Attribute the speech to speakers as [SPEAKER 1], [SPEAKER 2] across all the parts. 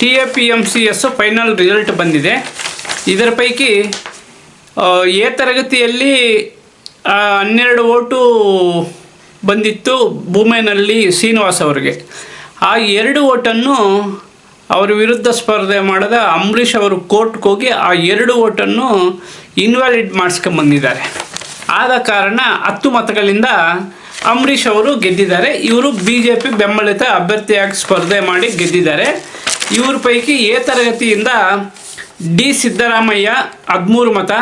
[SPEAKER 1] T A P M C S final result ಬಂದಿದೆ. ಇದರ ಪೈಕಿ ಎ ತರಗತಿಯಲ್ಲಿ ಹನ್ನೆರಡು ಓಟು ಬಂದಿತ್ತು ಭೂಮೇನಲ್ಲಿ ಶ್ರೀನಿವಾಸ್ ಅವರಿಗೆ. ಆ ಎರಡು ಓಟನ್ನು ಅವರ ವಿರುದ್ಧ ಸ್ಪರ್ಧೆ ಮಾಡಿದ ಅಂಬರೀಷ್ ಅವರು ಕೋರ್ಟ್ಗೆ ಹೋಗಿ ಆ ಎರಡು ಓಟನ್ನು ಇನ್ವ್ಯಾಲಿಡ್ ಮಾಡಿಸ್ಕೊಂಬಂದಿದ್ದಾರೆ ಆದ ಕಾರಣ ಹತ್ತು ಮತಗಳಿಂದ ಅಂಬರೀಷ್ ಅವರು ಗೆದ್ದಿದ್ದಾರೆ. ಇವರು ಬಿ ಜೆ ಪಿ ಬೆಂಬಲಿತ ಅಭ್ಯರ್ಥಿಯಾಗಿ ಸ್ಪರ್ಧೆ ಮಾಡಿ ಗೆದ್ದಿದ್ದಾರೆ. ಇವ್ರ ಪೈಕಿ ಎ ತರಗತಿಯಿಂದ ಡಿ ಸಿದ್ದರಾಮಯ್ಯ ಹದಿಮೂರು ಮತ,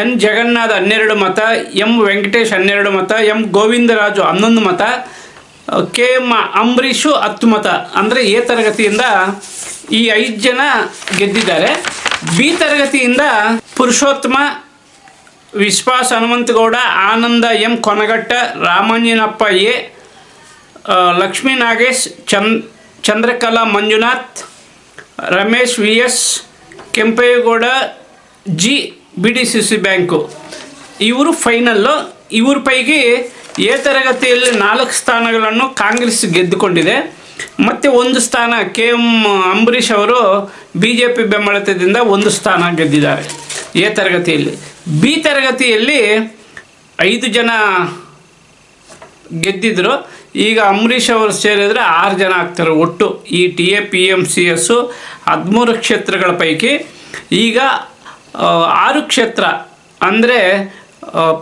[SPEAKER 1] ಎನ್ ಜಗನ್ನಾಥ್ ಹನ್ನೆರಡು ಮತ, ಎಂ ವೆಂಕಟೇಶ್ ಹನ್ನೆರಡು ಮತ, ಎಂ ಗೋವಿಂದರಾಜು ಹನ್ನೊಂದು ಮತ, ಕೆ ಎಂ ಅಂಬರೀಷು ಹತ್ತು ಮತ. ಅಂದರೆ ಎ ತರಗತಿಯಿಂದ ಈ ಐದು ಜನ ಗೆದ್ದಿದ್ದಾರೆ. ಬಿ ತರಗತಿಯಿಂದ Purushottama, Vishwas Hanumanthagowda, Ananda M Konagatta, Ramanjanappa A Lakshmi Nagesh, Chand Chandrakala Manjunath, Ramesh V S Kempegowda, G B D C C bank. ಇವರು ಫೈನಲ್ಲು ಇವ್ರ ಪೈಕಿ ಎ ತರಗತಿಯಲ್ಲಿ ನಾಲ್ಕು ಸ್ಥಾನಗಳನ್ನು ಕಾಂಗ್ರೆಸ್ ಗೆದ್ದುಕೊಂಡಿದೆ. ಮತ್ತು ಒಂದು ಸ್ಥಾನ ಕೆ ಎಂ ಅಂಬರೀಷ್ ಅವರು ಬಿ ಜೆ ಪಿ ಬೆಂಬಲಿತದಿಂದ ಒಂದು ಸ್ಥಾನ ಗೆದ್ದಿದ್ದಾರೆ ಎ ತರಗತಿಯಲ್ಲಿ. ಬಿ ತರಗತಿಯಲ್ಲಿ ಐದು ಜನ ಗೆದ್ದಿದ್ರು. ಈಗ ಅಂಬರೀಷ್ ಅವರು ಸೇರಿದರೆ ಆರು ಜನ ಆಗ್ತಾರೆ ಒಟ್ಟು. ಈ T A P M C S ಹದಿಮೂರು ಕ್ಷೇತ್ರಗಳ ಪೈಕಿ. ಈಗ ಆರು ಕ್ಷೇತ್ರ ಅಂದರೆ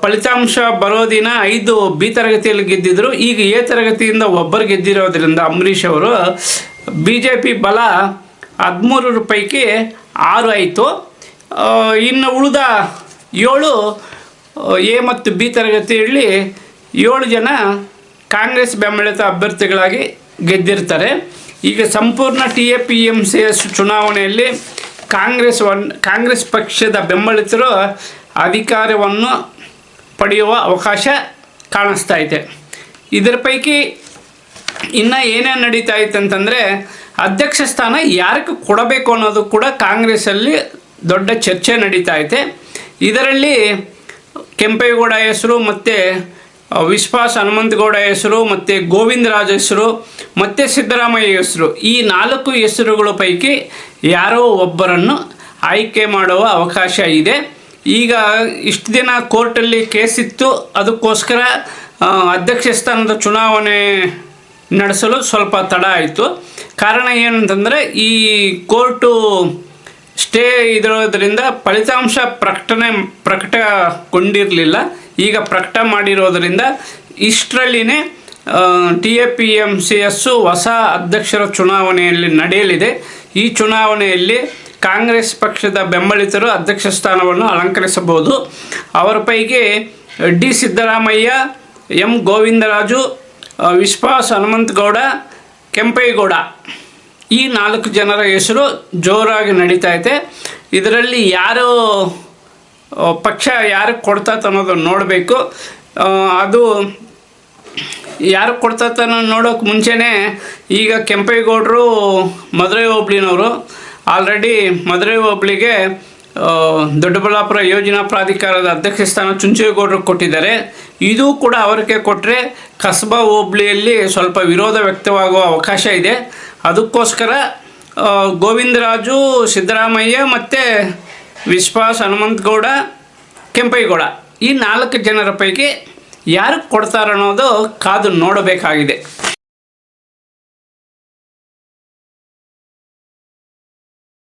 [SPEAKER 1] ಫಲಿತಾಂಶ ಬರೋ ದಿನ ಐದು ಬಿ ತರಗತಿಯಲ್ಲಿ ಗೆದ್ದಿದ್ರು. ಈಗ ಎ ತರಗತಿಯಿಂದ ಒಬ್ಬರು ಗೆದ್ದಿರೋದ್ರಿಂದ ಅಂಬರೀಷ್ ಅವರು ಬಿ ಜೆ ಪಿ ಬಲ ಹದಿಮೂರು ಪೈಕಿ ಆರು ಆಯಿತು. ಇನ್ನು ಉಳಿದ ಏಳು ಎ ಮತ್ತು ಬಿ ತರಗತಿಯಲ್ಲಿ ಏಳು ಜನ ಕಾಂಗ್ರೆಸ್ ಬೆಂಬಲಿತ ಅಭ್ಯರ್ಥಿಗಳಾಗಿ ಗೆದ್ದಿರ್ತಾರೆ. ಈಗ ಸಂಪೂರ್ಣ T A P M C S ಚುನಾವಣೆಯಲ್ಲಿ ಕಾಂಗ್ರೆಸ್ ಒನ್, ಕಾಂಗ್ರೆಸ್ ಪಕ್ಷದ ಬೆಂಬಲಿತರು ಅಧಿಕಾರವನ್ನು ಪಡೆಯುವ ಅವಕಾಶ ಕಾಣಿಸ್ತಾ ಇದೆ. ಇದರ ಪೈಕಿ ಇನ್ನು ಏನೇನು ನಡೀತಾ ಇತ್ತು ಅಂತಂದರೆ ಅಧ್ಯಕ್ಷ ಸ್ಥಾನ ಯಾರಕ್ಕೆ ಕೊಡಬೇಕು ಅನ್ನೋದು ಕೂಡ ಕಾಂಗ್ರೆಸ್ಸಲ್ಲಿ ದೊಡ್ಡ ಚರ್ಚೆ ನಡೀತಾ ಇದೆ. ಇದರಲ್ಲಿ ಕೆಂಪೇಗೌಡ ಹೆಸರು ಮತ್ತು ವಿಶ್ವಾಸ್ ಹನುಮಂತಗೌಡ ಹೆಸರು, ಮತ್ತು ಗೋವಿಂದರಾಜ್ ಹೆಸರು, ಮತ್ತು ಸಿದ್ದರಾಮಯ್ಯ ಹೆಸರು. ಈ ನಾಲ್ಕು ಹೆಸರುಗಳ ಪೈಕಿ ಯಾರೋ ಒಬ್ಬರನ್ನು ಆಯ್ಕೆ ಮಾಡುವ ಅವಕಾಶ ಇದೆ. ಈಗ ಇಷ್ಟು ದಿನ ಕೋರ್ಟಲ್ಲಿ ಕೇಸ್ ಇತ್ತು. ಅದಕ್ಕೋಸ್ಕರ ಅಧ್ಯಕ್ಷ ಸ್ಥಾನದ ಚುನಾವಣೆ ನಡೆಸಲು ಸ್ವಲ್ಪ ತಡ ಆಯಿತು. ಕಾರಣ ಏನಂತಂದರೆ, ಈ ಕೋರ್ಟು ಸ್ಟೇ ಇರೋದರಿಂದ ಫಲಿತಾಂಶ ಪ್ರಕಟಣೆ ಪ್ರಕಟಗೊಂಡಿರಲಿಲ್ಲ. ಈಗ ಪ್ರಕಟ ಮಾಡಿರೋದರಿಂದ ಇಷ್ಟರಲ್ಲಿನೇ T A P M C S ಹೊಸ ಅಧ್ಯಕ್ಷರ ಚುನಾವಣೆಯಲ್ಲಿ ನಡೆಯಲಿದೆ. ಈ ಚುನಾವಣೆಯಲ್ಲಿ ಕಾಂಗ್ರೆಸ್ ಪಕ್ಷದ ಬೆಂಬಲಿತರು ಅಧ್ಯಕ್ಷ ಸ್ಥಾನವನ್ನು ಅಲಂಕರಿಸಬಹುದು. ಅವರ ಪೈಕಿ ಡಿ ಸಿದ್ದರಾಮಯ್ಯ, ಎಂ ಗೋವಿಂದರಾಜು ವಿಶ್ವಾಸ್ ಹನುಮಂತಗೌಡ, ಕೆಂಪೇಗೌಡ ಈ ನಾಲ್ಕು ಜನರ ಹೆಸರು ಜೋರಾಗಿ ನಡೀತಾ ಇದೆ. ಇದರಲ್ಲಿ ಯಾರು ಪಕ್ಷ ಯಾರಿಗೆ ಕೊಡ್ತತ್ ಅನ್ನೋದನ್ನು ನೋಡಬೇಕು. ಅದು ಯಾರು ಕೊಡ್ತತ್ ಅನ್ನೋ ನೋಡೋಕೆ ಮುಂಚೆನೇ ಈಗ ಕೆಂಪೇಗೌಡರು ಮದುವೆ ಹೋಬ್ಳಿನವರು. ಆಲ್ರೆಡಿ ಮದುವೆ ಹೋಬ್ಳಿಗೆ ದೊಡ್ಡಬಳ್ಳಾಪುರ ಯೋಜನಾ ಪ್ರಾಧಿಕಾರದ ಅಧ್ಯಕ್ಷ ಸ್ಥಾನ ಚುಂಚೇಗೌಡರು ಕೊಟ್ಟಿದ್ದಾರೆ. ಇದು ಕೂಡ ಅವರಿಗೆ ಕೊಟ್ಟರೆ ಕಸ್ಬಾ ಹೋಬ್ಳಿಯಲ್ಲಿ ಸ್ವಲ್ಪ ವಿರೋಧ ವ್ಯಕ್ತವಾಗುವ ಅವಕಾಶ ಇದೆ. ಅದಕ್ಕೋಸ್ಕರ ಗೋವಿಂದರಾಜು, ಸಿದ್ದರಾಮಯ್ಯ ಮತ್ತು ವಿಶ್ವಾಸ್ ಹನುಮಂತಗೌಡ ಕೆಂಪೇಗೌಡ ಈ ನಾಲ್ಕು ಜನರ ಪೈಕಿ ಯಾರಿಗೆ ಕೊಡ್ತಾರನ್ನೋದು ಕಾದು ನೋಡಬೇಕಾಗಿದೆ.